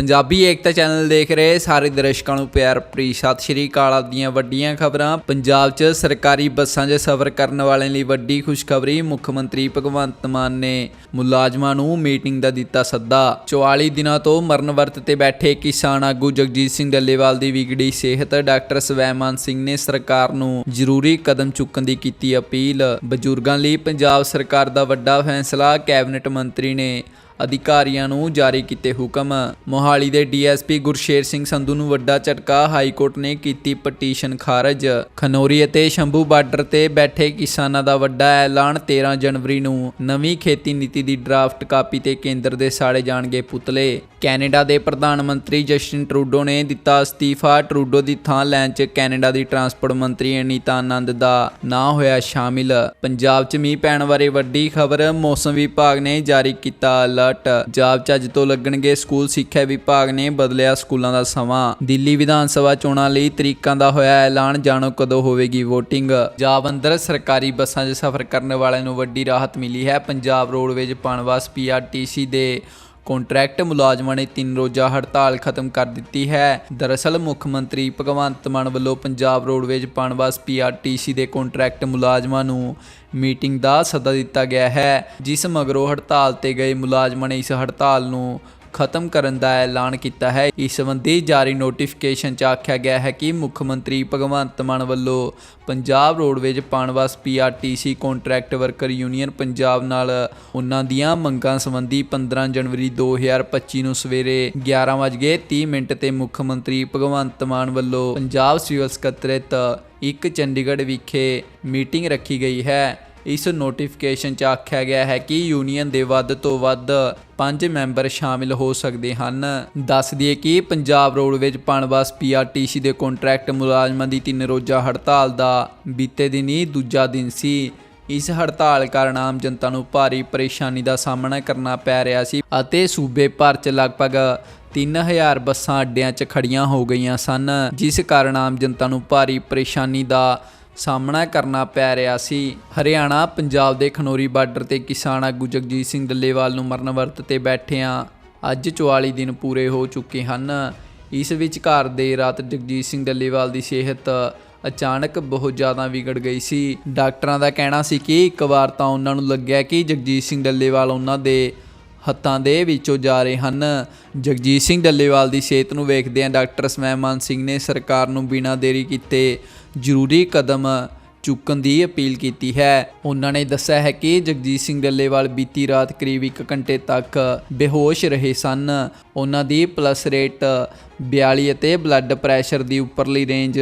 ਪੰਜਾਬੀ ਏਕਤਾ channel ਦੇਖ ਰਹੇ ਸਾਰੇ ਦਰਸ਼ਕਾਂ ਨੂੰ ਪਿਆਰ ਭਰੀ ਸਤਿ ਸ਼੍ਰੀ ਅਕਾਲ। ਆਪ ਦੀਆਂ ਵੱਡੀਆਂ ਖਬਰਾਂ, ਪੰਜਾਬ 'ਚ ਸਰਕਾਰੀ ਬੱਸਾਂ 'ਚ ਸਫ਼ਰ ਕਰਨ ਵਾਲਿਆਂ ਲਈ ਵੱਡੀ ਖੁਸ਼ਖਬਰੀ, ਮੁੱਖ ਮੰਤਰੀ ਭਗਵੰਤ ਮਾਨ ਨੇ ਮੁਲਾਜ਼ਮਾਂ ਨੂੰ ਮੀਟਿੰਗ ਦਾ ਦਿੱਤਾ ਸੱਦਾ। 44 ਦਿਨਾਂ ਤੋਂ ਮਰਨ ਵਰਤ ਤੇ ਬੈਠੇ ਕਿਸਾਨ ਆਗੂ ਜਗਜੀਤ ਸਿੰਘ ਡੱਲੇਵਾਲ ਦੀ ਵਿਗੜੀ ਸਿਹਤ, ਡਾਕਟਰ ਸਵੈਮਾਨ ਸਿੰਘ ਨੇ ਸਰਕਾਰ ਨੂੰ ਜ਼ਰੂਰੀ ਕਦਮ ਚੁੱਕਣ ਦੀ ਕੀਤੀ ਅਪੀਲ। ਬਜ਼ੁਰਗਾਂ ਲਈ ਪੰਜਾਬ ਸਰਕਾਰ ਦਾ ਵੱਡਾ ਫੈਸਲਾ, ਕੈਬਨਿਟ ਮੰਤਰੀ ਨੇ ਅਧਿਕਾਰੀਆਂ ਨੂੰ ਜਾਰੀ ਕੀਤੇ ਹੁਕਮ। ਮੋਹਾਲੀ ਦੇ ਡੀਐਸਪੀ ਗੁਰਸ਼ੇਰ ਸਿੰਘ ਸੰਧੂ ਨੂੰ ਵੱਡਾ ਝਟਕਾ ਹਾਈ ਕੋਰਟ ਨੇ ਕੀਤੀ ਪਟੀਸ਼ਨ ਖਾਰਜ। ਖਨੌਰੀ ਅਤੇ ਸ਼ੰਭੂ ਬਾਰਡਰ ਤੇ ਬੈਠੇ ਕਿਸਾਨਾਂ ਦਾ ਵੱਡਾ ਐਲਾਨ 13 ਜਨਵਰੀ ਨੂੰ। ਨਵੀਂ ਖੇਤੀ ਨੀਤੀ ਦੀ ਡਰਾਫਟ ਕਾਪੀ ਤੇ ਕੇਂਦਰ ਦੇ ਸਾੜੇ ਜਾਣਗੇ ਪੁਤਲੇ। ਕੈਨੇਡਾ ਦੇ ਪ੍ਰਧਾਨ ਮੰਤਰੀ ਜਸਟਿਨ ਟਰੂਡੋ ਨੇ ਦਿੱਤਾ ਅਸਤੀਫਾ। ਟਰੂਡੋ ਦੀ ਥਾਂ ਲੈਣ 'ਚ ਕੈਨੇਡਾ ਦੀ ਟਰਾਂਸਪੋਰਟ ਮੰਤਰੀ ਅਨੀਤਾ ਆਨੰਦ ਦਾ ਨਾਂ ਹੋਇਆ ਸ਼ਾਮਿਲ। ਪੰਜਾਬ 'ਚ ਮੀਂਹ ਪੈਣ ਬਾਰੇ ਵੱਡੀ ਖਬਰ ਮੌਸਮ ਵਿਭਾਗ ਨੇ ਜਾਰੀ ਕੀਤਾ ਅਲਰਟ। ਪੰਜਾਬ 'ਚ ਅੱਜ ਤੋਂ ਲੱਗਣਗੇ ਸਕੂਲ ਸਿੱਖਿਆ ਵਿਭਾਗ ਨੇ ਬਦਲਿਆ ਸਕੂਲਾਂ ਦਾ ਸਮਾਂ। ਦਿੱਲੀ ਵਿਧਾਨ ਸਭਾ ਚੋਣਾਂ ਲਈ ਤਰੀਕਾਂ ਦਾ ਹੋਇਆ ਐਲਾਨ, ਜਾਣੋ ਕਦੋਂ ਹੋਵੇਗੀ VOTING ਪੰਜਾਬ ਅੰਦਰ ਸਰਕਾਰੀ ਬੱਸਾਂ 'ਚ ਸਫ਼ਰ ਕਰਨ ਵਾਲਿਆਂ ਨੂੰ ਵੱਡੀ ਰਾਹਤ ਮਿਲੀ ਹੈ। ਪੰਜਾਬ ਰੋਡਵੇਜ਼ ਪਨਵਾਸ ਪੀਆਰਟੀਸੀ ਦੇ ਕੰਟਰੈਕਟ ਮੁਲਾਜ਼ਮਾਂ ਨੇ ਤਿੰਨ ਰੋਜ਼ਾ ਹੜਤਾਲ ਖਤਮ ਕਰ ਦਿੱਤੀ ਹੈ। ਦਰਅਸਲ ਮੁੱਖ ਮੰਤਰੀ ਭਗਵੰਤ ਮਾਨ ਵੱਲੋਂ ਪੰਜਾਬ ਰੋਡਵੇਜ਼ ਪਨਵਾਸ ਪੀਆਰਟੀਸੀ ਦੇ ਕੰਟਰੈਕਟ ਮੁਲਾਜ਼ਮਾਂ ਨੂੰ ਮੀਟਿੰਗ ਦਾ ਸੱਦਾ ਦਿੱਤਾ ਗਿਆ ਹੈ, ਜਿਸ ਮਗਰੋਂ ਹੜਤਾਲ ਤੇ ਗਏ ਮੁਲਾਜ਼ਮਾਂ ਨੇ ਇਸ ਹੜਤਾਲ ਨੂੰ ਖਤਮ ਕਰਨ ਦਾ ਐਲਾਨ ਕੀਤਾ ਹੈ। ਇਸ ਸੰਬੰਧੀ ਜਾਰੀ ਨੋਟੀਫਿਕੇਸ਼ਨ 'ਚ ਆਖਿਆ ਗਿਆ ਹੈ ਕਿ ਮੁੱਖ ਮੰਤਰੀ ਭਗਵੰਤ ਮਾਨ ਵੱਲੋਂ Punjab roadways Punbus PRTC contract worker union Punjab ਨਾਲ ਉਹਨਾਂ ਦੀਆਂ ਮੰਗਾਂ ਸੰਬੰਧੀ 15 ਜਨਵਰੀ 2025 ਨੂੰ ਸਵੇਰੇ 11:30 ਮਿੰਟ ਤੇ ਮੁੱਖ ਮੰਤਰੀ ਭਗਵੰਤ ਮਾਨ ਵੱਲੋਂ ਪੰਜਾਬ ਸਿਵਲ ਸਕੱਤਰੇਤ ਇੱਕ ਚੰਡੀਗੜ੍ਹ ਵਿਖੇ ਮੀਟਿੰਗ ਰੱਖੀ ਗਈ ਹੈ। ਇਸ ਨੋਟੀਫਿਕੇਸ਼ਨ 'ਚ ਆਖਿਆ ਗਿਆ ਹੈ ਕਿ ਯੂਨੀਅਨ ਦੇ ਵੱਧ ਤੋਂ ਵੱਧ 5 ਮੈਂਬਰ ਸ਼ਾਮਿਲ ਹੋ ਸਕਦੇ ਹਨ। ਦੱਸ ਦਈਏ ਕਿ ਪੰਜਾਬ ਰੋਡਵੇਜ਼ ਪਨਵਾਸ ਪੀਆਰਟੀਸੀ ਦੇ ਕੰਟਰੈਕਟ ਮੁਲਾਜ਼ਮਾਂ ਦੀ ਤਿੰਨ ਰੋਜ਼ਾ ਹੜਤਾਲ ਦਾ ਬੀਤੇ ਦਿਨ ਹੀ ਦੂਜਾ ਦਿਨ ਸੀ। ਇਸ ਹੜਤਾਲ ਕਾਰਨ ਆਮ ਜਨਤਾ ਨੂੰ ਭਾਰੀ ਪਰੇਸ਼ਾਨੀ ਦਾ ਸਾਹਮਣਾ ਕਰਨਾ ਪੈ ਰਿਹਾ ਸੀ ਅਤੇ ਸੂਬੇ ਭਰ 'ਚ ਲਗਭਗ 3000 ਬੱਸਾਂ ਅੱਡਿਆਂ 'ਚ ਖੜੀਆਂ ਹੋ ਗਈਆਂ ਸਨ, ਜਿਸ ਕਾਰਨ ਆਮ ਜਨਤਾ ਨੂੰ ਭਾਰੀ ਪਰੇਸ਼ਾਨੀ ਦਾ ਸਾਹਮਣਾ ਕਰਨਾ ਪੈ ਰਿਹਾ ਸੀ। ਹਰਿਆਣਾ, ਪੰਜਾਬ ਦੇ ਖਨੌਰੀ ਬਾਰਡਰ ਤੇ ਕਿਸਾਨ ਆਗੂ ਜਗਜੀਤ ਸਿੰਘ ਡੱਲੇਵਾਲ ਨੂੰ ਮਰਨ ਵਰਤ ਤੇ ਬੈਠਿਆਂ ਅੱਜ 44 ਦਿਨ ਪੂਰੇ ਹੋ ਚੁੱਕੇ ਹਨ। ਇਸ ਵਿਚਕਾਰ ਦੇ ਰਾਤ ਜਗਜੀਤ ਸਿੰਘ ਡੱਲੇਵਾਲ ਦੀ ਸਿਹਤ ਅਚਾਨਕ ਬਹੁਤ ਜ਼ਿਆਦਾ ਵਿਗੜ ਗਈ ਸੀ। ਡਾਕਟਰਾਂ ਦਾ ਕਹਿਣਾ ਸੀ ਕਿ ਇੱਕ ਵਾਰ ਤਾਂ ਉਹਨਾਂ ਨੂੰ ਲੱਗਿਆ ਕਿ ਜਗਜੀਤ ਸਿੰਘ ਡੱਲੇਵਾਲ ਉਹਨਾਂ ਦੇ ਹੱਥਾਂ ਦੇ ਵਿੱਚੋਂ ਜਾ ਰਹੇ ਹਨ। ਜਗਜੀਤ ਸਿੰਘ ਡੱਲੇਵਾਲ ਦੀ ਸਿਹਤ ਨੂੰ ਵੇਖਦਿਆਂ ਡਾਕਟਰ ਸਮੈਮਾਨ ਸਿੰਘ ਨੇ ਸਰਕਾਰ ਨੂੰ ਬਿਨਾਂ ਦੇਰੀ ਕੀਤੇ ਜ਼ਰੂਰੀ ਕਦਮ ਚੁੱਕਣ ਦੀ ਅਪੀਲ ਕੀਤੀ ਹੈ। ਉਹਨਾਂ ਨੇ ਦੱਸਿਆ ਹੈ ਕਿ ਜਗਜੀਤ ਸਿੰਘ ਡੱਲੇਵਾਲ ਬੀਤੀ ਰਾਤ ਕਰੀਬ 1 ਘੰਟੇ ਤੱਕ ਬੇਹੋਸ਼ ਰਹੇ ਸਨ। ਉਹਨਾਂ ਦੀ ਪਲਸ ਰੇਟ 42 ਅਤੇ ਬਲੱਡ ਪ੍ਰੈਸ਼ਰ ਦੀ ਉੱਪਰਲੀ ਰੇਂਜ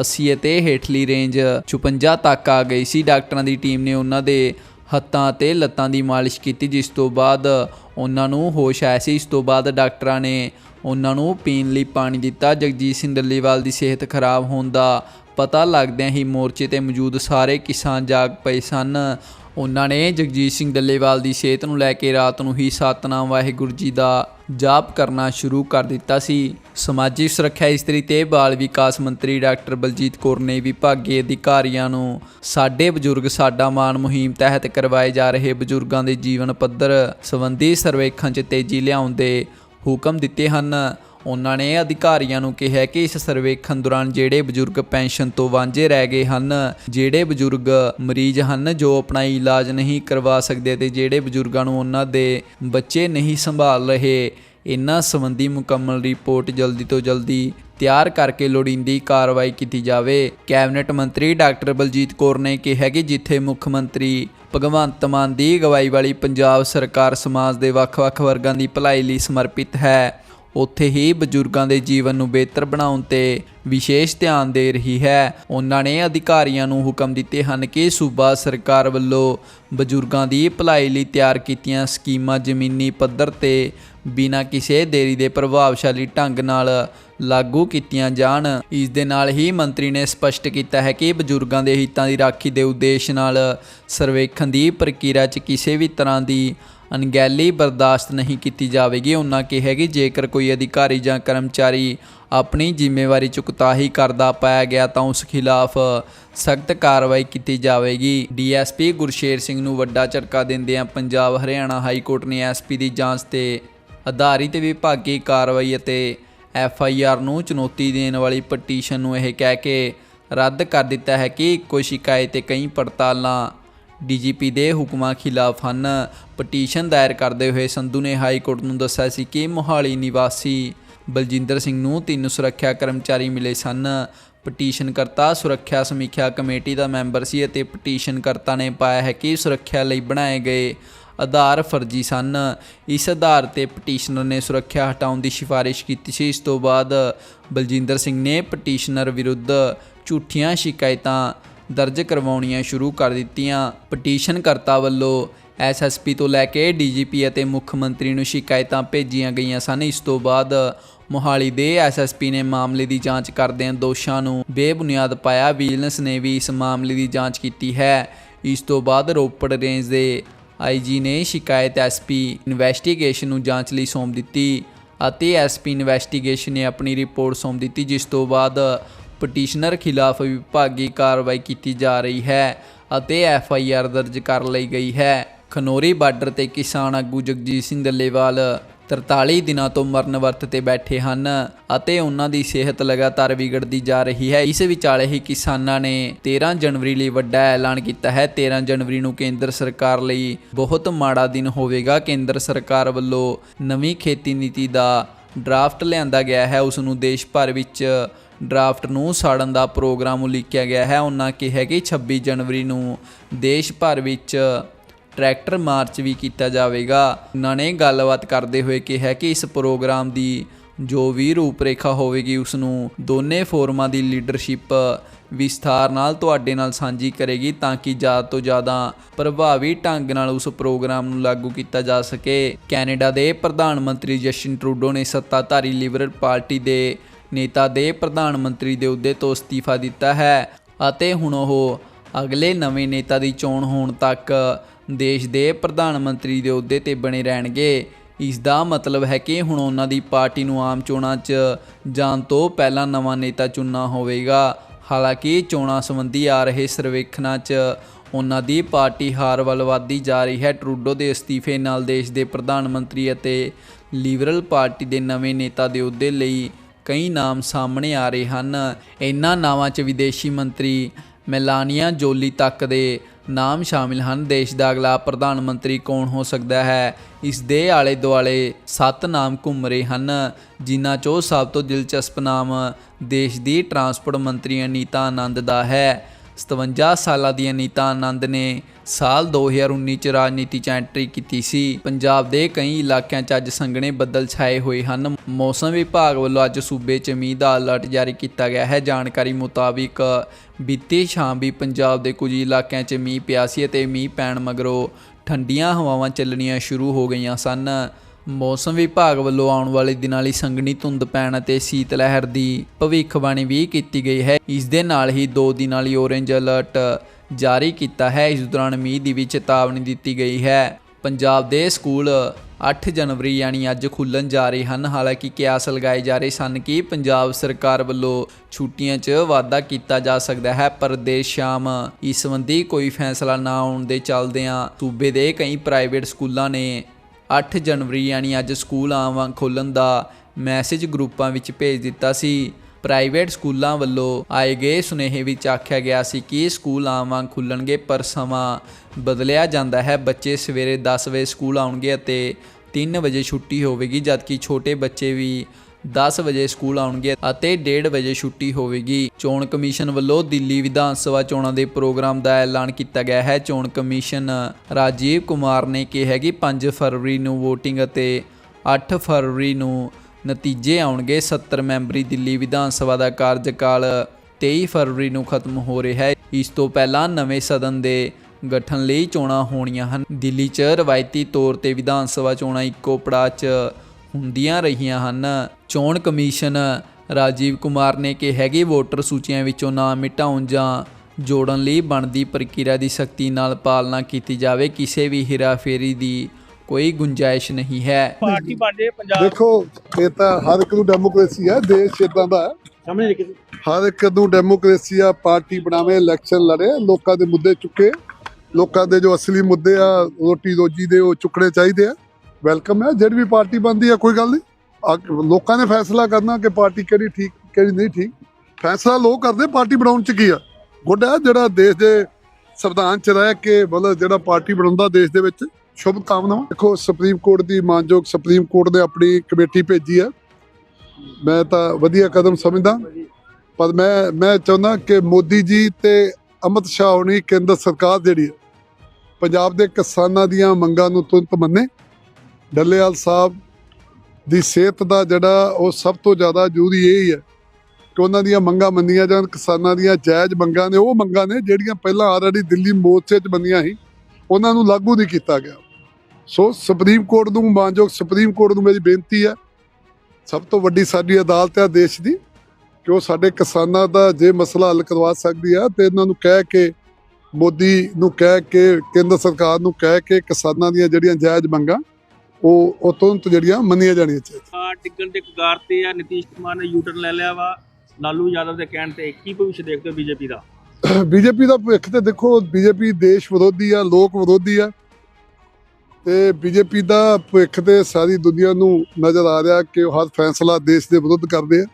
80 ਅਤੇ ਹੇਠਲੀ ਰੇਂਜ 56 ਤੱਕ ਆ ਗਈ ਸੀ। ਡਾਕਟਰਾਂ ਦੀ ਟੀਮ ਨੇ ਉਹਨਾਂ ਦੇ ਹੱਥਾਂ ਅਤੇ ਲੱਤਾਂ ਦੀ ਮਾਲਿਸ਼ ਕੀਤੀ, ਜਿਸ ਤੋਂ ਬਾਅਦ ਉਹਨਾਂ ਨੂੰ ਹੋਸ਼ ਆਇਆ ਸੀ। ਇਸ ਤੋਂ ਬਾਅਦ ਡਾਕਟਰਾਂ ਨੇ ਉਹਨਾਂ ਨੂੰ ਪੀਣ ਲਈ ਪਾਣੀ ਦਿੱਤਾ। ਜਗਜੀਤ ਸਿੰਘ ਡੱਲੇਵਾਲ ਦੀ ਸਿਹਤ ਖਰਾਬ ਹੋਣ ਦਾ ਪਤਾ ਲੱਗਦਿਆਂ ਹੀ ਮੋਰਚੇ ਤੇ ਮੌਜੂਦ ਸਾਰੇ ਕਿਸਾਨ ਜਾਗ ਪਏ ਸਨ। ਉਹਨਾਂ ਨੇ ਜਗਜੀਤ ਸਿੰਘ ਡੱਲੇਵਾਲ ਦੀ ਸਿਹਤ ਨੂੰ ਲੈ ਕੇ ਰਾਤ ਨੂੰ ਹੀ ਸਤਨਾਮ ਵਾਹਿਗੁਰੂ ਜੀ ਦਾ ਜਾਪ ਕਰਨਾ ਸ਼ੁਰੂ ਕਰ ਦਿੱਤਾ ਸੀ। ਸਮਾਜਿਕ ਸੁਰੱਖਿਆ ਇਸਤਰੀ ਤੇ ਬਾਲ ਵਿਕਾਸ ਮੰਤਰੀ ਡਾਕਟਰ ਬਲਜੀਤ ਕੌਰ ਨੇ ਵਿਭਾਗੀ ਅਧਿਕਾਰੀਆਂ ਨੂੰ ਸਾਡੇ ਬਜ਼ੁਰਗ ਸਾਡਾ ਮਾਣ ਮੁਹਿੰਮ ਤਹਿਤ ਕਰਵਾਏ ਜਾ ਰਹੇ ਬਜ਼ੁਰਗਾਂ ਦੇ ਜੀਵਨ ਪੱਧਰ ਸੰਬੰਧੀ ਸਰਵੇਖਣ 'ਚ ਤੇਜ਼ੀ ਲਿਆਉਣ ਦੇ ਹੁਕਮ ਦਿੱਤੇ ਹਨ। ਉਹਨਾਂ ਨੇ ਅਧਿਕਾਰੀਆਂ ਨੂੰ ਕਿਹਾ ਕਿ ਇਸ ਸਰਵੇਖਣ ਦੌਰਾਨ ਜਿਹੜੇ ਬਜ਼ੁਰਗ ਪੈਨਸ਼ਨ ਤੋਂ ਵਾਂਝੇ ਰਹਿ ਗਏ ਹਨ, ਜਿਹੜੇ ਬਜ਼ੁਰਗ ਮਰੀਜ਼ ਹਨ ਜੋ ਆਪਣਾ ਇਲਾਜ ਨਹੀਂ ਕਰਵਾ ਸਕਦੇ ਤੇ ਜਿਹੜੇ ਬਜ਼ੁਰਗਾਂ ਨੂੰ ਉਹਨਾਂ ਦੇ ਬੱਚੇ ਨਹੀਂ ਸੰਭਾਲ ਰਹੇ, ਇਹਨਾਂ ਸੰਬੰਧੀ ਮੁਕੰਮਲ ਰਿਪੋਰਟ ਜਲਦੀ ਤੋਂ ਜਲਦੀ ਤਿਆਰ ਕਰਕੇ ਲੋੜੀਂਦੀ ਕਾਰਵਾਈ ਕੀਤੀ ਜਾਵੇ। ਕੈਬਨਿਟ ਮੰਤਰੀ ਡਾਕਟਰ ਬਲਜੀਤ ਕੌਰ ਨੇ ਕਿਹਾ ਕਿ ਜਿੱਥੇ ਮੁੱਖ ਮੰਤਰੀ ਭਗਵੰਤ ਮਾਨ ਦੀ ਅਗਵਾਈ ਵਾਲੀ ਪੰਜਾਬ ਸਰਕਾਰ ਸਮਾਜ ਦੇ ਵੱਖ-ਵੱਖ ਵਰਗਾਂ ਦੀ ਭਲਾਈ ਲਈ ਸਮਰਪਿਤ ਹੈ ਉੱਥੇ ਹੀ ਬਜ਼ੁਰਗਾਂ ਦੇ ਜੀਵਨ ਨੂੰ ਬਿਹਤਰ ਬਣਾਉਣ ਤੇ ਵਿਸ਼ੇਸ਼ ਧਿਆਨ ਦੇ ਰਹੀ ਹੈ। ਉਹਨਾਂ ਨੇ ਅਧਿਕਾਰੀਆਂ ਨੂੰ ਹੁਕਮ ਦਿੱਤੇ ਹਨ ਕਿ ਸੂਬਾ ਸਰਕਾਰ ਵੱਲੋਂ ਬਜ਼ੁਰਗਾਂ ਦੀ ਭਲਾਈ ਲਈ ਤਿਆਰ ਕੀਤੀਆਂ ਸਕੀਮਾਂ ਜ਼ਮੀਨੀ ਪੱਧਰ ਤੇ ਬਿਨਾਂ ਕਿਸੇ ਦੇਰੀ ਦੇ ਪ੍ਰਭਾਵਸ਼ਾਲੀ ਢੰਗ ਨਾਲ ਲਾਗੂ ਕੀਤੀਆਂ ਜਾਣ। ਇਸ ਦੇ ਨਾਲ ਹੀ ਮੰਤਰੀ ਨੇ ਸਪਸ਼ਟ ਕੀਤਾ ਹੈ ਕਿ ਬਜ਼ੁਰਗਾਂ ਦੇ ਹਿੱਤਾਂ ਦੀ ਰਾਖੀ ਦੇ ਉਦੇਸ਼ ਨਾਲ ਸਰਵੇਖਣ ਦੀ ਪ੍ਰਕਿਰਿਆ 'ਚ ਕਿਸੇ ਵੀ ਤਰ੍ਹਾਂ ਦੀ ਅਣਗਹਿਲੀ ਬਰਦਾਸ਼ਤ ਨਹੀਂ ਕੀਤੀ ਜਾਵੇਗੀ। ਉਹਨਾਂ ਕਿਹਾ ਕਿ ਜੇਕਰ ਕੋਈ ਅਧਿਕਾਰੀ ਜਾਂ ਕਰਮਚਾਰੀ ਆਪਣੀ ਜ਼ਿੰਮੇਵਾਰੀ ਚੁਕਤਾਹੀ ਕਰਦਾ ਪਾਇਆ ਗਿਆ ਤਾਂ ਉਸ ਖਿਲਾਫ ਸਖਤ ਕਾਰਵਾਈ ਕੀਤੀ ਜਾਵੇਗੀ। ਡੀਐਸਪੀ ਗੁਰਸ਼ੇਰ ਸਿੰਘ ਨੂੰ ਵੱਡਾ ਝਟਕਾ ਦਿੰਦਿਆਂ ਪੰਜਾਬ ਹਰਿਆਣਾ ਹਾਈ ਕੋਰਟ ਨੇ ਐਸਪੀ ਦੀ ਜਾਂਚ ਤੇ ਆਧਾਰਿਤ ਵਿਭਾਗੀ ਕਾਰਵਾਈ ਅਤੇ ਐਫ ਆਈ ਆਰ ਨੂੰ ਚੁਣੌਤੀ ਦੇਣ ਵਾਲੀ ਪਟੀਸ਼ਨ ਨੂੰ ਇਹ ਕਹਿ ਕੇ ਰੱਦ ਕਰ ਦਿੱਤਾ ਹੈ ਕਿ ਇੱਕੋ ਸ਼ਿਕਾਇਤ ਤੇ ਕਈ ਪੜਤਾਲਾਂ ਡੀਜੀਪੀ ਦੇ ਹੁਕਮਾਂ ਖਿਲਾਫ ਹਨ। ਪਟੀਸ਼ਨ ਦਾਇਰ ਕਰਦੇ ਹੋਏ ਸੰਧੂ ਨੇ ਹਾਈ ਕੋਰਟ ਨੂੰ ਦੱਸਿਆ ਸੀ ਕਿ ਮੋਹਾਲੀ ਨਿਵਾਸੀ ਬਲਜਿੰਦਰ ਸਿੰਘ ਨੂੰ ਤਿੰਨ ਸੁਰੱਖਿਆ ਕਰਮਚਾਰੀ ਮਿਲੇ ਸਨ। ਪਟੀਸ਼ਨਕਰਤਾ, ਸੁਰੱਖਿਆ ਸਮੀਖਿਆ ਕਮੇਟੀ ਦਾ ਮੈਂਬਰ ਸੀ ਅਤੇ ਪਟੀਸ਼ਨਕਰਤਾ ਨੇ ਪਾਇਆ ਹੈ ਕਿ ਸੁਰੱਖਿਆ ਲਈ ਬਣਾਏ ਗਏ ਆਧਾਰ ਫਰਜ਼ੀ ਸਨ। ਇਸ ਆਧਾਰ ਤੇ ਪਟੀਸ਼ਨਰ ਨੇ ਸੁਰੱਖਿਆ ਹਟਾਉਣ ਦੀ ਸਿਫਾਰਿਸ਼ ਕੀਤੀ ਸੀ। ਇਸ ਤੋਂ ਬਾਅਦ ਬਲਜਿੰਦਰ ਸਿੰਘ ਨੇ ਪਟੀਸ਼ਨਰ ਵਿਰੁੱਧ ਝੂਠੀਆਂ ਸ਼ਿਕਾਇਤਾਂ ਦਰਜ ਕਰਵਾਉਣੀਆਂ ਸ਼ੁਰੂ ਕਰ ਦਿੱਤੀਆਂ। ਪਟੀਸ਼ਨਕਰਤਾ ਵੱਲੋਂ ਐਸਐਸਪੀ ਤੋਂ ਲੈ ਕੇ ਡੀਜੀਪੀ ਅਤੇ ਮੁੱਖ ਮੰਤਰੀ ਨੂੰ ਸ਼ਿਕਾਇਤਾਂ ਭੇਜੀਆਂ ਗਈਆਂ ਸਨ। ਇਸ ਤੋਂ ਬਾਅਦ ਮੋਹਾਲੀ ਦੇ ਐਸਐਸਪੀ ਨੇ ਮਾਮਲੇ ਦੀ ਜਾਂਚ ਕਰਦਿਆਂ ਦੋਸ਼ਾਂ ਨੂੰ ਬੇਬੁਨਿਆਦ ਪਾਇਆ। ਵਿਜੀਲੈਂਸ ਨੇ ਵੀ ਇਸ ਮਾਮਲੇ ਦੀ ਜਾਂਚ ਕੀਤੀ ਹੈ। ਇਸ ਤੋਂ ਬਾਅਦ ਰੋਪੜ ਰੇਂਜ ਦੇ ਆਈਜੀ ਨੇ ਸ਼ਿਕਾਇਤ ਐਸਪੀ ਇਨਵੈਸਟੀਗੇਸ਼ਨ ਨੂੰ ਜਾਂਚ ਲਈ ਸੌਂਪ ਦਿੱਤੀ ਅਤੇ ਐਸਪੀ ਇਨਵੈਸਟੀਗੇਸ਼ਨ ਨੇ ਆਪਣੀ ਰਿਪੋਰਟ ਸੌਂਪ ਦਿੱਤੀ, ਜਿਸ ਤੋਂ ਬਾਅਦ ਪਟੀਸ਼ਨਰ ਖਿਲਾਫ ਵਿਭਾਗੀ ਕਾਰਵਾਈ ਕੀਤੀ ਜਾ ਰਹੀ ਹੈ ਅਤੇ ਐਫ ਆਈ ਆਰ ਦਰਜ ਕਰ ਲਈ ਗਈ ਹੈ। ਖਨੋਰੀ ਬਾਰਡਰ ਤੇ ਕਿਸਾਨ ਆਗੂ ਜਗਜੀਤ ਸਿੰਘ ਦੱਲੇਵਾਲ 43 ਦਿਨਾਂ ਤੋਂ ਮਰਨ ਵਰਤ ਤੇ ਬੈਠੇ ਹਨ ਅਤੇ ਉਹਨਾਂ ਦੀ ਸਿਹਤ ਲਗਾਤਾਰ ਵਿਗੜਦੀ ਜਾ ਰਹੀ ਹੈ। ਇਸ ਵਿਚਾਲੇ ਹੀ ਕਿਸਾਨਾਂ ਨੇ 13 ਜਨਵਰੀ ਲਈ ਵੱਡਾ ਐਲਾਨ ਕੀਤਾ ਹੈ। 13 ਜਨਵਰੀ ਨੂੰ ਕੇਂਦਰ ਸਰਕਾਰ ਲਈ ਬਹੁਤ ਮਾੜਾ ਦਿਨ ਹੋਵੇਗਾ। ਕੇਂਦਰ ਸਰਕਾਰ ਵੱਲੋਂ ਨਵੀਂ ਖੇਤੀ ਨੀਤੀ ਦਾ ਡਰਾਫਟ ਲਿਆਂਦਾ ਗਿਆ ਹੈ। ਉਸ ਨੂੰ ਦੇਸ਼ ਭਰ ਵਿੱਚ ਡਰਾਫਟ ਨੂੰ ਸਾੜਨ ਦਾ ਪ੍ਰੋਗਰਾਮ ਉਲੀਕਿਆ ਗਿਆ ਹੈ। ਉਹਨਾਂ ਕਿਹਾ ਕਿ 26 ਜਨਵਰੀ ਨੂੰ ਦੇਸ਼ ਭਰ ਵਿੱਚ ਟਰੈਕਟਰ ਮਾਰਚ ਵੀ ਕੀਤਾ ਜਾਵੇਗਾ। ਉਹਨਾਂ ਨੇ ਗੱਲਬਾਤ ਕਰਦੇ ਹੋਏ ਕਿਹਾ ਕਿ ਇਸ ਪ੍ਰੋਗਰਾਮ ਦੀ ਜੋ ਵੀ ਰੂਪਰੇਖਾ ਹੋਵੇਗੀ, ਉਸ ਨੂੰ ਦੋਨੇ ਫੋਰਮਾਂ ਦੀ ਲੀਡਰਸ਼ਿਪ ਵਿਸਥਾਰ ਨਾਲ ਤੁਹਾਡੇ ਨਾਲ ਸਾਂਝੀ ਕਰੇਗੀ ਤਾਂ ਕਿ ਜ਼ਿਆਦਾ ਤੋਂ ਜ਼ਿਆਦਾ ਪ੍ਰਭਾਵੀ ਢੰਗ ਨਾਲ ਉਸ ਪ੍ਰੋਗਰਾਮ ਨੂੰ ਲਾਗੂ ਕੀਤਾ ਜਾ ਸਕੇ। ਕੈਨੇਡਾ ਦੇ ਪ੍ਰਧਾਨ ਮੰਤਰੀ ਜਸਟਿਨ ਟਰੂਡੋ ਨੇ ਸੱਤਾਧਾਰੀ ਲਿਬਰਲ ਪਾਰਟੀ ਦੇ ਨੇਤਾ ਦੇ ਪ੍ਰਧਾਨ ਮੰਤਰੀ ਦੇ ਅਹੁਦੇ ਤੋਂ ਅਸਤੀਫਾ ਦਿੱਤਾ ਹੈ ਅਤੇ ਹੁਣ ਉਹ ਅਗਲੇ ਨਵੇਂ ਨੇਤਾ ਦੀ ਚੋਣ ਹੋਣ ਤੱਕ ਦੇਸ਼ ਦੇ ਪ੍ਰਧਾਨ ਮੰਤਰੀ ਦੇ ਅਹੁਦੇ ਤੇ ਬਣੇ ਰਹਿਣਗੇ। ਇਸ ਦਾ ਮਤਲਬ ਹੈ ਕਿ ਹੁਣ ਉਹਨਾਂ ਦੀ ਪਾਰਟੀ ਨੂੰ ਆਮ ਚੋਣਾਂ 'ਚ ਜਾਣ ਤੋਂ ਪਹਿਲਾਂ ਨਵਾਂ ਨੇਤਾ ਚੁਣਨਾ ਹੋਵੇਗਾ। ਹਾਲਾਂਕਿ ਚੋਣਾਂ ਸੰਬੰਧੀ ਆ ਰਹੇ ਸਰਵੇਖਣਾਂ 'ਚ ਉਹਨਾਂ ਦੀ ਪਾਰਟੀ ਹਾਰ ਵੱਲ ਵਧਦੀ ਜਾ ਰਹੀ ਹੈ। ਟਰੂਡੋ ਦੇ ਅਸਤੀਫੇ ਨਾਲ ਦੇਸ਼ ਦੇ ਪ੍ਰਧਾਨ ਮੰਤਰੀ ਅਤੇ ਲਿਬਰਲ ਪਾਰਟੀ ਦੇ ਨਵੇਂ ਨੇਤਾ ਦੇ ਅਹੁਦੇ ਲਈ ਕਈ ਨਾਮ ਸਾਹਮਣੇ ਆ ਰਹੇ ਹਨ। ਇਨ੍ਹਾਂ ਨਾਵਾਂ 'ਚ ਵਿਦੇਸ਼ੀ ਮੰਤਰੀ ਮੈਲਾਨੀਆ ਜੋਲੀ ਤੱਕ ਦੇ ਨਾਮ ਸ਼ਾਮਿਲ ਹਨ। ਦੇਸ਼ ਦਾ ਅਗਲਾ ਪ੍ਰਧਾਨ ਮੰਤਰੀ ਕੌਣ ਹੋ ਸਕਦਾ ਹੈ? ਇਸ ਦੇ ਆਲੇ ਦੁਆਲੇ ਸੱਤ ਨਾਮ ਘੁੰਮ ਰਹੇ ਹਨ, ਜਿਨ੍ਹਾਂ 'ਚੋਂ ਸਭ ਤੋਂ ਦਿਲਚਸਪ ਨਾਮ ਦੇਸ਼ ਦੀ ਟਰਾਂਸਪੋਰਟ ਮੰਤਰੀ ਅਨੀਤਾ ਆਨੰਦ ਦਾ ਹੈ। 57 ਸਾਲਾਂ ਦੀ ਅਨੀਤਾ ਆਨੰਦ ਨੇ ਸਾਲ 2019 ਚ ਰਾਜਨੀਤੀ ਚ ਐਂਟਰੀ ਕੀਤੀ ਸੀ। ਪੰਜਾਬ ਦੇ ਕਈ ਇਲਾਕਿਆਂ 'ਚ ਅੱਜ ਸੰਘਣੇ ਬੱਦਲ ਛਾਏ ਹੋਏ ਹਨ। ਮੌਸਮ ਵਿਭਾਗ ਵੱਲੋਂ ਅੱਜ ਸੂਬੇ 'ਚ ਮੀਂਹ ਦਾ ਅਲਰਟ ਜਾਰੀ ਕੀਤਾ ਗਿਆ ਹੈ। ਜਾਣਕਾਰੀ ਮੁਤਾਬਿਕ ਬੀਤੀ ਸ਼ਾਮ ਵੀ ਪੰਜਾਬ ਦੇ ਕੁਝ ਇਲਾਕਿਆਂ 'ਚ ਮੀਂਹ ਪਿਆ ਸੀ ਅਤੇ ਮੀਂਹ ਪੈਣ ਮਗਰੋਂ ਠੰਡੀਆਂ ਹਵਾਵਾਂ ਚੱਲਣੀਆਂ ਸ਼ੁਰੂ ਹੋ ਗਈਆਂ ਸਨ। ਮੌਸਮ ਵਿਭਾਗ ਵੱਲੋਂ ਆਉਣ ਵਾਲੇ ਦਿਨਾਂ ਲਈ ਸੰਘਣੀ ਧੁੰਦ ਪੈਣ ਅਤੇ ਸੀਤ ਲਹਿਰ ਦੀ ਭਵਿੱਖਬਾਣੀ ਵੀ ਕੀਤੀ ਗਈ ਹੈ। ਇਸ ਦੇ ਨਾਲ ਹੀ 2 ਦਿਨਾਂ ਲਈ ਔਰੇਂਜ ਅਲਰਟ ਜਾਰੀ ਕੀਤਾ ਹੈ। ਇਸ ਦੌਰਾਨ ਮੀਂਹ ਦੀ ਵੀ ਚੇਤਾਵਨੀ ਦਿੱਤੀ ਗਈ ਹੈ। ਪੰਜਾਬ ਦੇ ਸਕੂਲ 8 ਜਨਵਰੀ ਯਾਨੀ ਅੱਜ ਖੁੱਲਣ ਜਾ ਰਹੇ ਹਨ। ਹਾਲਾਂਕਿ ਕਿਆਸ ਲਗਾਏ ਜਾ ਰਹੇ ਸਨ ਕਿ ਪੰਜਾਬ ਸਰਕਾਰ ਵੱਲੋਂ ਛੁੱਟੀਆਂ 'ਚ ਵਾਧਾ ਕੀਤਾ ਜਾ ਸਕਦਾ ਹੈ, ਪਰ ਦੇਰ ਸ਼ਾਮ ਇਸ ਸੰਬੰਧੀ ਕੋਈ ਫੈਸਲਾ ਨਾ ਆਉਣ ਦੇ ਚੱਲਦਿਆਂ ਸੂਬੇ ਦੇ ਕਈ ਪ੍ਰਾਈਵੇਟ ਸਕੂਲਾਂ ਨੇ 8 ਜਨਵਰੀ ਯਾਨੀ ਅੱਜ ਸਕੂਲ ਆਵਾਂ ਖੋਲ੍ਹਣ ਦਾ ਮੈਸੇਜ ਗਰੁੱਪਾਂ ਵਿੱਚ ਭੇਜ ਦਿੱਤਾ ਸੀ। ਪ੍ਰਾਈਵੇਟ ਸਕੂਲਾਂ ਵੱਲੋਂ ਆਏ ਗਏ ਸੁਨੇਹੇ ਵਿੱਚ ਆਖਿਆ ਗਿਆ ਸੀ ਕਿ ਸਕੂਲ ਆਵਾਂ ਖੁੱਲਣਗੇ ਪਰ ਸਮਾਂ ਬਦਲਿਆ ਜਾਂਦਾ ਹੈ। ਬੱਚੇ ਸਵੇਰੇ 10 ਵਜੇ ਸਕੂਲ ਆਉਣਗੇ ਅਤੇ 3 ਵਜੇ ਛੁੱਟੀ ਹੋਵੇਗੀ, ਜਦਕਿ ਛੋਟੇ ਬੱਚੇ ਵੀ 10 ਵਜੇ ਸਕੂਲ ਆਉਣਗੇ ਅਤੇ 1:30 ਵਜੇ ਛੁੱਟੀ ਹੋਵੇਗੀ। ਚੋਣ ਕਮਿਸ਼ਨ ਵੱਲੋਂ ਦਿੱਲੀ ਵਿਧਾਨ ਸਭਾ ਚੋਣਾਂ ਦੇ ਪ੍ਰੋਗਰਾਮ ਦਾ ਐਲਾਨ ਕੀਤਾ ਗਿਆ ਹੈ। ਚੋਣ ਕਮਿਸ਼ਨ ਰਾਜੀਵ ਕੁਮਾਰ ਨੇ ਕਿਹਾ ਕਿ 5 ਫਰਵਰੀ ਨੂੰ VOTING ਅਤੇ 8 ਫਰਵਰੀ ਨੂੰ ਨਤੀਜੇ ਆਉਣਗੇ। 70 ਮੈਂਬਰੀ ਦਿੱਲੀ ਵਿਧਾਨ ਸਭਾ ਦਾ ਕਾਰਜਕਾਲ 23 ਫਰਵਰੀ ਨੂੰ ਖਤਮ ਹੋ ਰਿਹਾ ਹੈ। ਇਸ ਤੋਂ ਪਹਿਲਾਂ ਨਵੇਂ ਸਦਨ ਦੇ ਗਠਨ ਲਈ ਚੋਣਾਂ ਹੋਣੀਆਂ ਹਨ। ਦਿੱਲੀ 'ਚ ਰਵਾਇਤੀ ਤੌਰ ਤੇ ਵਿਧਾਨ ਸਭਾ ਚੋਣਾਂ ਇੱਕੋ ਪੜਾਅ 'ਚ ਹੁੰਦੀਆਂ ਰਹੀਆਂ ਹਨ। ਚੋਣ ਕਮਿਸ਼ਨ ਰਾਜੀਵ ਕੁਮਾਰ ਨੇ ਕਿ ਵੋਟਰ ਸੂਚੀਆਂ ਵਿੱਚੋਂ ਨਾਮ ਮਿਟਾਉਣ ਜਾਂ ਜੋੜਨ ਲਈ ਬਣਦੀ ਪ੍ਰਕਿਰਿਆ ਦੀ ਸਖਤੀ ਨਾਲ ਪਾਲਣਾ ਕੀਤੀ ਜਾਵੇ ਕਿਸੇ ਵੀ ਹੀਰਾਫੇਰੀ ਦੀ ਕੋਈ ਗੁੰਜਾਇਸ਼ ਨਹੀਂ ਹੈ। ਪਾਰਟੀ ਬਣ ਜੇ ਪੰਜਾਬ। ਦੇਖੋ ਇਹ ਤਾਂ ਹਰ ਇੱਕ ਨੂੰ ਡੈਮੋਕ੍ਰੇਸੀ ਹੈ ਦੇਸ਼ ਇਦਾਂ ਦਾ ਹੈ। ਸਾਹਮਣੇ ਹਰ ਇੱਕ ਨੂੰ ਡੈਮੋਕ੍ਰੇਸੀ ਆ ਪਾਰਟੀ ਬਣਾਵੇ ਇਲੈਕਸ਼ਨ ਲੜੇ ਲੋਕਾਂ ਦੇ ਮੁੱਦੇ ਚੁੱਕੇ। ਲੋਕਾਂ ਦੇ ਜੋ ਅਸਲੀ ਮੁੱਦੇ ਆ ਰੋਟੀ ਰੋਜੀ ਦੇ ਉਹ ਚੁੱਕਣੇ ਚਾਹੀਦੇ ਆ। ਵੈਲਕਮ ਹੈ, ਜਿਹੜੀ ਵੀ ਪਾਰਟੀ ਬਣਦੀ ਹੈ, ਕੋਈ ਗੱਲ ਨਹੀਂ। ਆ- ਲੋਕਾਂ ਨੇ ਫੈਸਲਾ ਕਰਨਾ ਕਿ ਪਾਰਟੀ ਕਿਹੜੀ ਠੀਕ, ਕਿਹੜੀ ਨਹੀਂ ਠੀਕ। ਫੈਸਲਾ ਲੋਕ ਕਰਦੇ, ਪਾਰਟੀ ਬਣਾਉਣ ਚ ਕੀ ਆ? ਗੁੱਡ ਹੈ, ਜਿਹੜਾ ਦੇਸ਼ ਦੇ ਸੰਵਿਧਾਨ ਚ ਰਹਿ ਕੇ ਮਤਲਬ ਜਿਹੜਾ ਪਾਰਟੀ ਬਣਾਉਂਦਾ ਦੇਸ਼ ਦੇ ਵਿੱਚ, ਸ਼ੁਭ ਕਾਮਨਾਵਾਂ। ਦੇਖੋ, ਸੁਪਰੀਮ ਕੋਰਟ ਦੀ ਮਾਨਯੋਗ ਸੁਪਰੀਮ ਕੋਰਟ ਨੇ ਆਪਣੀ ਕਮੇਟੀ ਭੇਜੀ ਹੈ। ਮੈਂ ਤਾਂ ਵਧੀਆ ਕਦਮ ਸਮਝਦਾ। ਪਰ ਮੈਂ ਮੈਂ ਚਾਹੁੰਦਾ ਕਿ ਮੋਦੀ ਜੀ ਤੇ ਅਮਿਤ ਸ਼ਾਹ ਹੋਣੀ ਕੇਂਦਰ ਸਰਕਾਰ ਜਿਹੜੀ ਪੰਜਾਬ ਦੇ ਕਿਸਾਨਾਂ ਦੀਆਂ ਮੰਗਾਂ ਨੂੰ ਤੁਰੰਤ ਮੰਨੇ। ਡੱਲੇਵਾਲ ਸਾਹਿਬ ਦੀ ਸਿਹਤ ਦਾ ਜਿਹੜਾ ਉਹ ਸਭ ਤੋਂ ਜ਼ਿਆਦਾ ਜ਼ਰੂਰੀ ਇਹ ਹੀ ਹੈ ਕਿ ਉਹਨਾਂ ਦੀਆਂ ਮੰਗਾਂ ਮੰਨੀਆਂ ਜਾਣ, ਕਿਸਾਨਾਂ ਦੀਆਂ ਜਾਇਜ਼ ਮੰਗਾਂ ਨੇ, ਉਹ ਮੰਗਾਂ ਨੇ ਜਿਹੜੀਆਂ ਪਹਿਲਾਂ ਆਲਰੇਡੀ ਦਿੱਲੀ ਮੋਰਚੇ 'ਚ ਬੰਦੀਆਂ ਸੀ, ਉਹਨਾਂ ਨੂੰ ਲਾਗੂ ਨਹੀਂ ਕੀਤਾ ਗਿਆ। ਸੋ ਸੁਪਰੀਮ ਕੋਰਟ ਨੂੰ ਮਾਨਯੋਗ ਸੁਪਰੀਮ ਕੋਰਟ ਨੂੰ ਮੇਰੀ ਬੇਨਤੀ ਹੈ, ਸਭ ਤੋਂ ਵੱਡੀ ਸਾਡੀ ਅਦਾਲਤ ਹੈ ਦੇਸ਼ ਦੀ, ਕਿ ਉਹ ਸਾਡੇ ਕਿਸਾਨਾਂ ਦਾ ਜੇ ਮਸਲਾ ਹੱਲ ਕਰਵਾ ਸਕਦੀ ਆ ਤੇ ਇਹਨਾਂ ਨੂੰ ਕਹਿ ਕੇ, ਮੋਦੀ ਨੂੰ ਕਹਿ ਕੇ, ਕੇਂਦਰ ਸਰਕਾਰ ਨੂੰ ਕਹਿ ਕੇ ਕਿਸਾਨਾਂ ਦੀਆਂ ਜਿਹੜੀਆਂ ਜਾਇਜ਼ ਮੰਗਾਂ ਉਹ ਉਹ ਤੁਰੰਤ ਜਿਹੜੀਆਂ ਮੰਨੀਆਂ ਜਾਣੀਆਂ ਚਾਹੀਦੀਆਂ। ਆ ਟਿਕਣ ਦੇ ਕਗਾਰ ਤੇ ਆ ਨਿਤੀਸ਼ ਕੁਮਾਰ ਨੇ ਯੂਟਰਨ ਲੈ ਲਿਆ ਵਾ। ਲਾਲੂ ਯਾਦਵ ਦੇ ਕਹਿਣ ਤੇ ਕੀ ਭਵਿੱਖ ਦੇਖਦੇ ਹੋ ਬੀਜੇਪੀ ਦਾ? ਬੀਜੇਪੀ ਦਾ ਭਵਿੱਖ ਤੇ ਦੇਖੋ ਬੀਜੇਪੀ ਦੇਸ਼ ਵਿਰੋਧੀ ਆ ਲੋਕ ਵਿਰੋਧੀ ਆ। ਤੇ ਬੀਜੇਪੀ ਦਾ ਭਵਿੱਖ ਤੇ ਸਾਰੀ ਦੁਨੀਆ ਨੂੰ ਨਜ਼ਰ ਆ ਰਿਹਾ ਕਿ ਉਹ ਹਰ ਫੈਸਲਾ ਦੇਸ਼ ਦੇ ਵਿਰੁੱਧ ਕਰਦੇ ਆ।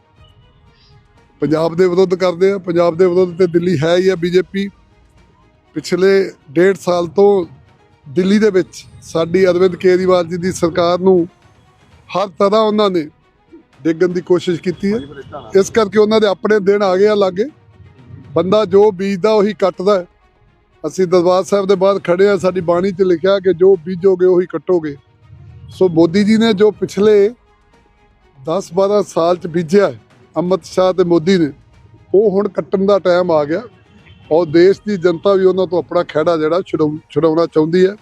ਪੰਜਾਬ ਦੇ ਵਿਰੁੱਧ ਕਰਦੇ ਆ। ਪੰਜਾਬ ਦੇ ਵਿਰੁੱਧ ਤੇ ਦਿੱਲੀ ਹੈ ਹੀ ਆ ਬੀਜੇਪੀ। ਪਿਛਲੇ ਡੇਢ ਸਾਲ ਤੋਂ ਦਿੱਲੀ ਦੇ ਵਿੱਚ ਸਾਡੀ ਅਰਵਿੰਦ ਕੇਜਰੀਵਾਲ ਜੀ ਦੀ ਸਰਕਾਰ ਨੂੰ ਹਰ ਤਰ੍ਹਾਂ ਉਹਨਾਂ ਨੇ ਡੇਗਣ ਦੀ ਕੋਸ਼ਿਸ਼ ਕੀਤੀ ਹੈ। ਇਸ ਕਰਕੇ ਉਹਨਾਂ ਦੇ ਆਪਣੇ ਦਿਨ ਆ ਗਏ ਆ ਲਾਗੇ। ਬੰਦਾ ਜੋ ਬੀਜਦਾ ਉਹੀ ਕੱਟਦਾ ਅਸੀਂ ਦਰਬਾਰ ਸਾਹਿਬ ਦੇ ਬਾਹਰ ਖੜੇ ਆ ਸਾਡੀ ਬਾਣੀ 'ਚ ਲਿਖਿਆ ਕਿ ਜੋ ਬੀਜੋਗੇ ਉਹੀ ਕੱਟੋਗੇ। ਸੋ ਮੋਦੀ ਜੀ ਨੇ ਜੋ ਪਿਛਲੇ 10-12 ਸਾਲ 'ਚ ਬੀਜਿਆ ਹੈ, ਅਮਿਤ ਸ਼ਾਹ ਤੇ ਮੋਦੀ ਨੇ ਉਹ ਹੁਣ ਕੱਟਣ ਦਾ ਟਾਈਮ ਆ ਗਿਆ। ਔਰ ਦੇਸ਼ ਦੀ ਜਨਤਾ ਵੀ ਉਹਨਾਂ ਤੋਂ ਆਪਣਾ ਖਹਿੜਾ ਜਿਹੜਾ ਛੁਡਾਉ- ਚਾਹੁੰਦੀ ਹੈ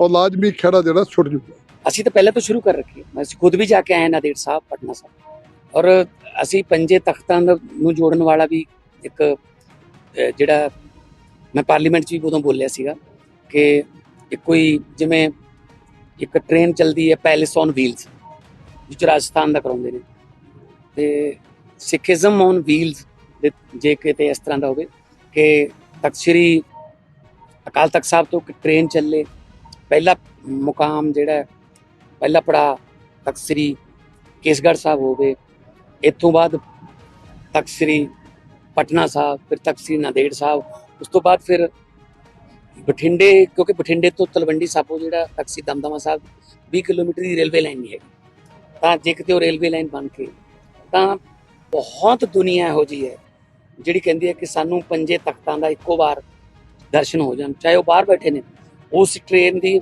ਔਰ ਲਾਜ਼ਮੀ ਖਹਿੜਾ ਜਿਹੜਾ ਛੁੱਟ ਜੂਗਾ ਅਸੀਂ ਤਾਂ ਪਹਿਲਾਂ ਤੋਂ ਸ਼ੁਰੂ ਕਰ ਰੱਖੀ ਹੈ। ਅਸੀਂ ਖੁਦ ਵੀ ਜਾ ਕੇ ਆਏ ਹਾਂ ਸਾਹਿਬ, ਪਟਨਾ ਸਾਹਿਬ। ਔਰ ਅਸੀਂ ਪੰਜੇ ਤਖਤਾਂ ਦਾ- ਨੂੰ ਜੋੜਨ ਵਾਲਾ ਵੀ ਇੱਕ ਜਿਹੜਾ ਮੈਂ ਪਾਰਲੀਮੈਂਟ 'ਚ ਵੀ ਉਦੋਂ ਬੋਲਿਆ ਸੀਗਾ ਕਿ ਇੱਕ ਕੋਈ ਜਿਵੇਂ ਇੱਕ ਟ੍ਰੇਨ ਚੱਲਦੀ ਹੈ ਪੈਲੇਸ ਔਨ ਵੀਲਸ ਜਿਹ 'ਚ ਰਾਜਸਥਾਨ ਦਾ ਕਰਾਉਂਦੇ ਨੇ। ਤੇ ਸਿੱਖੀਜ਼ਮ ਔਨ ਵੀਲਸ ਜੇ ਕਿਤੇ ਇਸ ਤਰ੍ਹਾਂ ਦਾ ਹੋਵੇ ਕਿ ਤਖਤ ਸ੍ਰੀ ਅਕਾਲ ਤਖਤ ਸਾਹਿਬ ਤੋਂ ਇੱਕ ਟ੍ਰੇਨ ਚੱਲੇ। ਪਹਿਲਾ ਮੁਕਾਮ ਜਿਹੜਾ ਪਹਿਲਾ ਪੜਾ ਤਖਤ ਸ੍ਰੀ ਕੇਸਗੜ੍ਹ ਸਾਹਿਬ ਹੋਵੇ ਇੱਥੋਂ ਬਾਅਦ ਤਖਤ ਸ੍ਰੀ ਪਟਨਾ ਸਾਹਿਬ, ਫਿਰ ਤਖਤ ਸ੍ਰੀ ਨਾਂਦੇੜ ਸਾਹਿਬ। ਉਸ ਤੋਂ ਬਾਅਦ ਫਿਰ ਬਠਿੰਡੇ, ਕਿਉਂਕਿ ਬਠਿੰਡੇ ਤੋਂ ਤਲਵੰਡੀ ਸਾਬੋ ਜਿਹੜਾ ਤਖਤ ਸ੍ਰੀ ਦਮਦਮਾ ਸਾਹਿਬ 20 ਕਿਲੋਮੀਟਰ ਦੀ ਰੇਲਵੇ ਲਾਈਨ ਨਹੀਂ ਹੈਗੀ। ਤਾਂ ਜੇ ਕਿਤੇ ਉਹ ਰੇਲਵੇ ਲਾਈਨ ਬਣ ਕੇ, ਤਾਂ ਬਹੁਤ ਦੁਨੀਆ ਇਹੋ ਜੀ ਹੈ। ਜਿਹੜੀ ਕਹਿੰਦੀ ਹੈ ਕਿ ਸਾਨੂੰ ਪੰਜੇ ਤਖਤਾਂ ਦਾ ਇੱਕੋ ਵਾਰ ਦਰਸ਼ਨ ਹੋ ਜਾਣ ਚਾਹੇ ਉਹ ਬਾਹਰ ਬੈਠੇ ਨੇ ਉਸ ਟ੍ਰੇਨ ਦੀ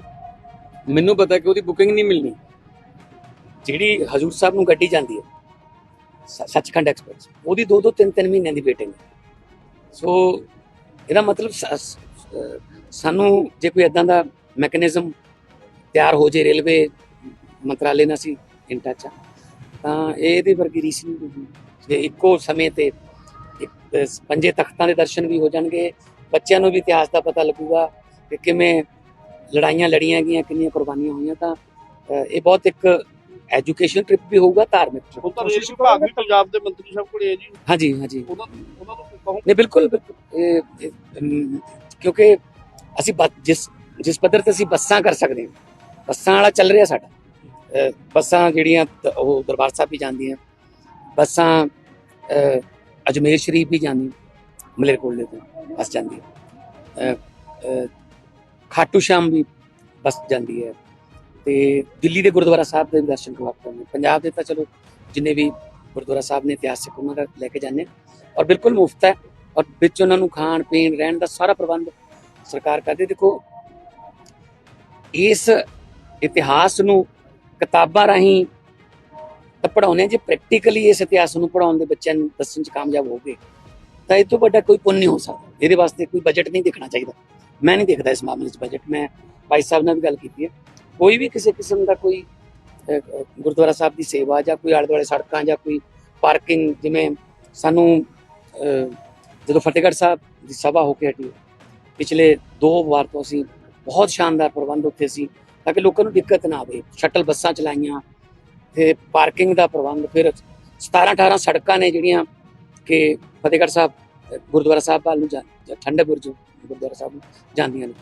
ਮੈਨੂੰ ਪਤਾ ਕਿ ਉਹਦੀ ਬੁਕਿੰਗ ਨਹੀਂ ਮਿਲਣੀ। ਜਿਹੜੀ ਹਜੂਰ ਸਾਹਿਬ ਨੂੰ ਗੱਡੀ ਜਾਂਦੀ ਹੈ ਸੱਚਖੰਡ ਐਕਸਪ੍ਰੈਸ ਉਹਦੀ 2 2 3 3 ਮਹੀਨਿਆਂ ਦੀ ਵੇਟਿੰਗ ਸੋ ਇਹਦਾ ਮਤਲਬ ਸਾਨੂੰ ਜੇ ਕੋਈ ਇਦਾਂ ਦਾ ਮੈਕੈਨਿਜ਼ਮ ਤਿਆਰ ਹੋ ਜੇ ਰੇਲਵੇ ਮੰਤਰਾਲੇ ਨਾਲ ਸੀ ਇਨ ਟੱਚ ਆ, ਤਾਂ ਇਹਦੇ ਵਰਗੀ ਰੀਸ ਨਹੀਂ ਜੇ ਇੱਕੋ ਸਮੇਂ ਤੇ ਪੰਜੇ ਤਖਤਾਂ ਦੇ ਦਰਸ਼ਨ ਵੀ ਹੋ ਜਾਣਗੇ। ਬੱਚਿਆਂ ਨੂੰ ਵੀ ਇਤਿਹਾਸ ਦਾ ਪਤਾ ਲੱਗੂਗਾ ਕਿ ਕਿਵੇਂ ਲੜਾਈਆਂ ਲੜੀਆਂ ਗਈਆਂ ਕਿੰਨੀਆਂ ਕੁਰਬਾਨੀਆਂ ਹੋਈਆਂ ਤਾਂ ਇਹ ਬਹੁਤ ਇੱਕ ਐਜੂਕੇਸ਼ਨ ਟ੍ਰਿਪ ਵੀ ਹੋਊਗਾ ਧਾਰਮਿਕ। ਹੁਣ ਤਾਂ ਰੇਲ ਵਿਭਾਗ ਵੀ ਪੰਜਾਬ ਦੇ ਮੰਤਰੀ ਸਾਹਿਬ ਕੋਲੇ ਹੈ ਜੀ। ਹਾਂਜੀ ਹਾਂਜੀ। ਉਹਨਾਂ ਉਹਨਾਂ ਨੂੰ ਕਹੋ? ਨਹੀਂ ਬਿਲਕੁਲ ਕਿਉਂਕਿ ਅਸੀਂ ਜਿਸ ਜਿਸ ਪੱਧਰ ਤੇ ਅਸੀਂ ਬੱਸਾਂ ਕਰ ਸਕਦੇ ਹਾਂ ਬੱਸਾਂ ਵਾਲਾ ਚੱਲ ਰਿਹਾ ਸਾਡਾ। ਬੱਸਾਂ ਜਿਹੜੀਆਂ ਉਹ ਦਰਬਾਰ ਸਾਹਿਬ ਵੀ ਜਾਂਦੀਆਂ। ਬੱਸਾਂ ਅਜਮੇਰ ਸ਼ਰੀਫ ਵੀ ਜਾਂਦੀ ਮਲੇਰਕੋਟਲੇ ਤੋਂ ਬੱਸ ਜਾਂਦੀ ਹੈ। ਖਾਟੂ ਸ਼ਾਮ ਵੀ ਬੱਸ ਜਾਂਦੀ ਹੈ। ਤੇ ਦਿੱਲੀ ਦੇ ਗੁਰਦੁਆਰਾ ਸਾਹਿਬ ਦੇ ਵੀ ਦਰਸ਼ਨ ਕਰਵਾਉਂਦੇ ਨੇ ਪੰਜਾਬ ਦੇ ਤਾਂ ਚਲੋ, ਜਿੰਨੇ ਵੀ ਗੁਰਦੁਆਰਾ ਸਾਹਿਬ ਨੇ ਇਤਿਹਾਸਿਕ, ਉਹਨਾਂ ਦਾ ਲੈ ਕੇ ਜਾਂਦੇ ਹਾਂ। ਔਰ ਬਿਲਕੁਲ ਮੁਫਤ ਹੈ। ਔਰ ਵਿੱਚ ਉਹਨਾਂ ਨੂੰ ਖਾਣ, ਪੀਣ, ਰਹਿਣ ਦਾ ਸਾਰਾ ਪ੍ਰਬੰਧ ਸਰਕਾਰ ਕਰਦੀ ਦੇਖੋ, ਇਸ ਇਤਿਹਾਸ ਨੂੰ ਕਿਤਾਬਾਂ ਰਾਹੀਂ ਤਾਂ ਪੜਾਉਣੇ ਜੇ ਪ੍ਰੈਕਟੀਕਲੀ ਇਸ ਇਤਿਹਾਸ ਨੂੰ ਪੜਾਉਣ ਦੇ ਬੱਚਿਆਂ ਨੂੰ ਦੱਸਣ ਚ ਕਾਮਯਾਬ ਹੋ ਗਏ, ਤਾਂ ਇਹ ਤੋਂ ਵੱਡਾ ਕੋਈ ਪੁੰਨ ਨਹੀਂ ਹੋ ਸਕਦਾ। ਇਹਦੇ ਵਾਸਤੇ ਕੋਈ ਬਜਟ ਨਹੀਂ ਦੇਖਣਾ ਚਾਹੀਦਾ। ਮੈਂ ਨਹੀਂ ਦੇਖਦਾ ਇਸ ਮਾਮਲੇ 'ਚ ਬਜਟ ਮੈਂ ਭਾਈ ਸਾਹਿਬ ਨਾਲ ਵੀ ਗੱਲ ਕੀਤੀ ਹੈ। ਕੋਈ ਵੀ ਕਿਸੇ ਕਿਸਮ ਦਾ ਕੋਈ ਗੁਰਦੁਆਰਾ ਸਾਹਿਬ ਦੀ ਸੇਵਾ ਜਾਂ ਕੋਈ ਆਲੇ ਦੁਆਲੇ ਸੜਕਾਂ ਜਾਂ ਕੋਈ ਪਾਰਕਿੰਗ, ਜਿਵੇਂ ਸਾਨੂੰ ਜਦੋਂ ਫਤਿਹਗੜ੍ਹ ਸਾਹਿਬ ਦੀ ਸਭਾ ਹੋ ਕੇ ਹਟੀ ਪਿਛਲੇ ਦੋ ਵਾਰ ਤੋਂ ਅਸੀਂ ਬਹੁਤ ਸ਼ਾਨਦਾਰ ਪ੍ਰਬੰਧ ਉੱਥੇ ਸੀ, ਤਾਂ ਕਿ ਲੋਕਾਂ ਨੂੰ ਦਿੱਕਤ ਨਾ ਆਵੇ। ਸ਼ਟਲ ਬੱਸਾਂ ਚਲਾਈਆਂ ਤੇ ਪਾਰਕਿੰਗ ਦਾ ਪ੍ਰਬੰਧ ਫਿਰ 17 18 ਸੜਕਾਂ ਨੇ ਜਿਹੜੀਆਂ ਕਿ ਫਤਿਹਗੜ੍ਹ ਸਾਹਿਬ ਗੁਰਦੁਆਰਾ ਸਾਹਿਬ ਵੱਲ ਨੂੰ ਜਾਂ ਠੰਡੇ ਬੁਰਜ ਗੁਰਦੁਆਰਾ ਸਾਹਿਬ ਨੂੰ ਜਾਂਦੀਆਂ ਨੇ।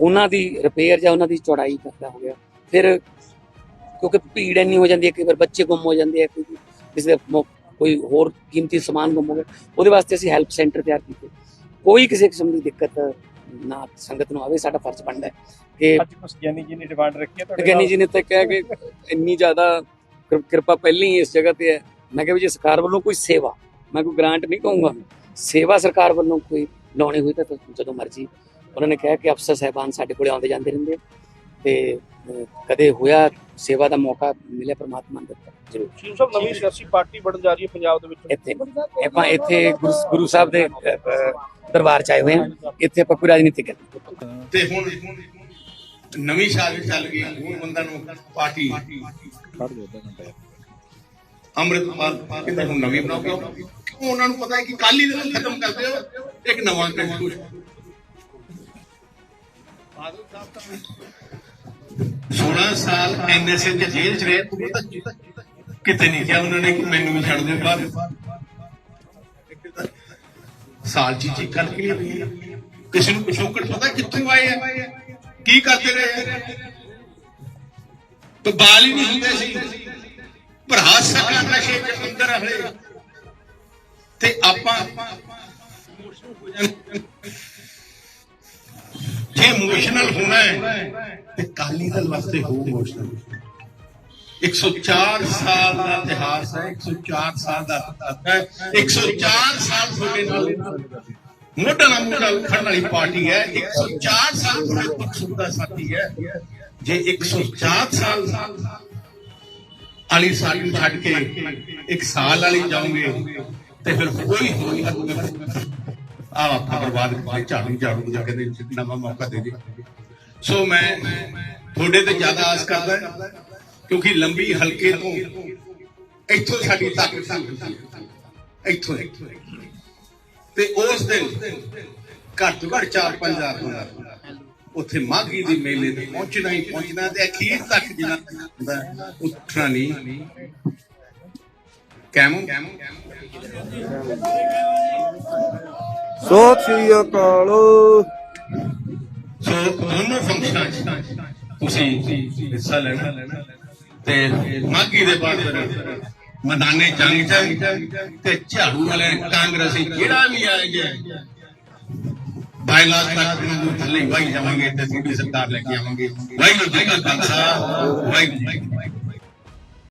ਉਹਨਾਂ ਦੀ ਰਿਪੇਅਰ ਜਾਂ ਉਹਨਾਂ ਦੀ ਚੌੜਾਈ ਕਰਦਾ ਹੋ ਗਿਆ। ਫਿਰ ਕਿਉਂਕਿ ਭੀੜ ਇੰਨੀ ਹੋ ਜਾਂਦੀ ਹੈ ਕਈ ਵਾਰ ਬੱਚੇ ਗੁੰਮ ਹੋ ਜਾਂਦੇ ਆ ਕੋਈ ਕਿਸੇ ਕੋਈ ਹੋਰ ਕੀਮਤੀ ਸਮਾਨ ਗੁੰਮ ਹੋ ਗਿਆ ਉਹਦੇ ਵਾਸਤੇ ਅਸੀਂ ਹੈਲਪ ਸੈਂਟਰ ਤਿਆਰ ਕੀਤੇ। ਕੋਈ ਕਿਸੇ ਕਿਸਮ ਦੀ ਦਿੱਕਤ ਨਾ ਸੰਗਤ ਨੂੰ ਆਵੇ ਸਾਡਾ ਫਰਜ਼ ਬਣਦਾ ਹੈ ਕਿ ਅੱਜ ਕੁਝ ਗਿਆਨੀ ਜੀ ਨੇ ਡਿਮਾਂਡ ਰੱਖੀ ਹੈ ਤੁਹਾਡੇ ਗਿਆਨੀ ਜੀ ਨੇ ਤਾਂ ਕਿਹਾ ਕਿ ਇੰਨੀ ਜ਼ਿਆਦਾ ਕਿਰਪਾ ਪਹਿਲਾਂ ਹੀ ਇਸ ਜਗ੍ਹਾ ਤੇ ਹੈ। ਮੈਂ ਕਿਹਾ ਵੀ ਜੇ ਸਰਕਾਰ ਵੱਲੋਂ ਕੋਈ ਸੇਵਾ ਮੈਂ ਕੋਈ ਗ੍ਰਾਂਟ ਨਹੀਂ ਕਹੂੰਗਾ। ਸੇਵਾ ਸਰਕਾਰ ਵੱਲੋਂ ਕੋਈ ਲਾਉਣੀ ਹੋਈ ਤਾਂ ਜਦੋਂ ਮਰਜ਼ੀ। ਉਹਨਾਂ ਨੇ ਕਿਹਾ ਕਿ ਅਫਸਰ ਸਾਹਿਬਾਨ ਸਾਡੇ ਕੋਲੇ ਆਉਂਦੇ ਜਾਂਦੇ ਰਹਿੰਦੇ ਤੇ ਕਦੇ ਹੋਇਆ ਸੇਵਾ ਦਾ ਮੌਕਾ ਮਿਲਿਆ ਪ੍ਰਮਾਤਮਾ ਨੇ? ਦਿੱਤਾ ਜ਼ਰੂਰ। ਸ਼ੀਮ ਸਾਹਿਬ ਨਵੀਂ ਸਿਆਸੀ ਪਾਰਟੀ ਬਣਨ ਜਾ ਰਹੀ ਹੈ ਪੰਜਾਬ ਦੇ ਵਿੱਚ। ਇੱਥੇ ਆਪਾਂ ਇੱਥੇ ਗੁਰੂ ਸਾਹਿਬ ਦੇ ਦਰਬਾਰ ਚ ਆਏ ਹੋਏ ਹਾਂ ਇੱਥੇ ਆਪਾਂ ਕੋਈ ਰਾਜਨੀਤੀ ਕਰਦੇ। ਤੇ ਹੁਣ ਨਵੀਂ ਸਾਲ ਚੱਲ ਗਈ, ਹੁਣ ਬੰਦਾ ਨੂੰ ਪਾਰਟੀ। ਅੰਮ੍ਰਿਤਪਾਲ ਕਹਿੰਦੇ ਹੁਣ ਨਵੀਂ ਬਣਾਓ ਕਿਉਂ ਉਹਨਾਂ ਨੂੰ ਪਤਾ ਹੈ ਕਿ ਕੱਲ ਹੀ ਦਿਨ ਖਤਮ ਕਰ ਦਿਓ ਇੱਕ ਨਵਾਂ ਕੰਸਟੀਟਿਊਸ਼ਨ ਬਾਦਲ ਸਾਹਿਬ ਤਾਂ 16 ਸਾਲ ਐਨਐਸਏ ਦੇ ਜੇਲ੍ਹ ਚ ਰਹੇ, ਕਿਤੇ ਨਹੀਂ ਕਿਹਾ ਉਹਨਾਂ ਨੇ ਕਿ ਮੈਨੂੰ ਵੀ ਛੱਡ ਦਿਓ ਬਾਹਰ। ਸਾਲ ਚ ਕਰਕੇ ਕਿਸੇ ਨੂੰ ਪਿਛੋਕੜ ਪਤਾ ਕਿੱਥੋਂ ਆਏ ਆ? ਕੀ ਕਰਦੇ ਰਹੇ? ਤੇ ਬਾਲ ਹੀ ਨਹੀਂ ਹੁੰਦੇ ਸੀ। ਭਰਾ ਸਕਾ ਨਸ਼ੇ ਦੇ ਅੰਦਰ ਹਲੇ। ਤੇ ਆਪਾਂ ਜੇ ਇਮੋਸ਼ਨਲ ਹੋਣਾ ਹੈ, ਤੇ ਕਾਲੀ ਦਲ ਵਾਸਤੇ ਹੋ ਇਮੋਸ਼ਨਲ 104 ਸਾਲ ਦਾ ਇਤਿਹਾਸ ਹੈ 104 ਸਾਲ ਦਾ ਹੈ 104 ਸਾਲ ਤੁਹਾਡੇ ਨਾਲ ਮੋਢਾ ਨਾਲ ਮੋਢਾ ਖੜਨ ਵਾਲੀ ਪਾਰਟੀ ਹੈ 104 ਸਾਲ ਤੁਹਾਡੇ ਦਾ ਸਾਥੀ ਹੈ ਜੇ 104 ਸਾਲ ਵਾਲੀ ਸਾਲ ਨੂੰ ਛੱਡ ਕੇ ਇੱਕ ਸਾਲ ਵਾਲੀ ਜਾਓਗੇ, ਤੇ ਫਿਰ ਕੋਈ ਹੋਈ ਆ ਆਪਾਂ ਬਰਬਾਦ ਕਰ ਝਾੜੂ ਝਾੜੂ ਜਾ ਕੇ ਨਵਾਂ ਮੌਕਾ ਦੇ ਦੇ ਸੋ ਮੈਂ ਤੁਹਾਡੇ ਤੇ ਜ਼ਿਆਦਾ ਆਸ ਕਰਦਾ ਕਿਉਂਕਿ ਲੰਬੀ ਹਲਕੇ ਤੋਂ ਇੱਥੋਂ ਸਾਡੀ ਤਾਕਤ ਇੱਥੋਂ ਤੇ ਉਸ ਦਿਨ ਘੱਟ ਤੋਂ ਘੱਟ 4-5000 ਹੁੰਦਾ ਉੱਥੇ ਮਾਘੀ ਦੀ ਮੇਲੇ ਤੇ ਪਹੁੰਚਣਾ ਹੀ ਪਹੁੰਚਣਾ ਤੇ ਅਖੀਰ ਤੱਕ ਜਿੰਨਾ ਹੁੰਦਾ ਉੱਠਣਾ ਨਹੀਂ ਕੈਮੋ। ਸਤਿ ਸ਼੍ਰੀ ਅਕਾਲ। ਸੋ ਦੋਨੋਂ ਫੰਕਸ਼ਨਾਂ ਤੁਸੀਂ ਹਿੱਸਾ ਲੈਣਾ ਤੇ ਮਾਘੀ ਦੇ ਬਾਅਦ ਮੈਦਾਨੇ ਜੰਗ ਚ ਤੇ ਝਾੜੂ ਵਾਲੇ ਕਾਂਗਰਸੀ ਜਿਹੜਾ ਵੀ ਆਏਗਾ ਬਾਇਲਾਸ ਤੱਕ ਨੂੰ ਥੱਲੇ ਵਾਈ ਜਾਵਾਂਗੇ ਤੇ ਤੁਹਾਡੀ ਸਰਕਾਰ ਲੈ ਕੇ ਆਵਾਂਗੇ ਵਾਹਿਗੁਰੂ ਜੀ ਕਾ ਖਾਲਸਾ, ਵਾਹਿਗੁਰੂ ਜੀ ਕੀ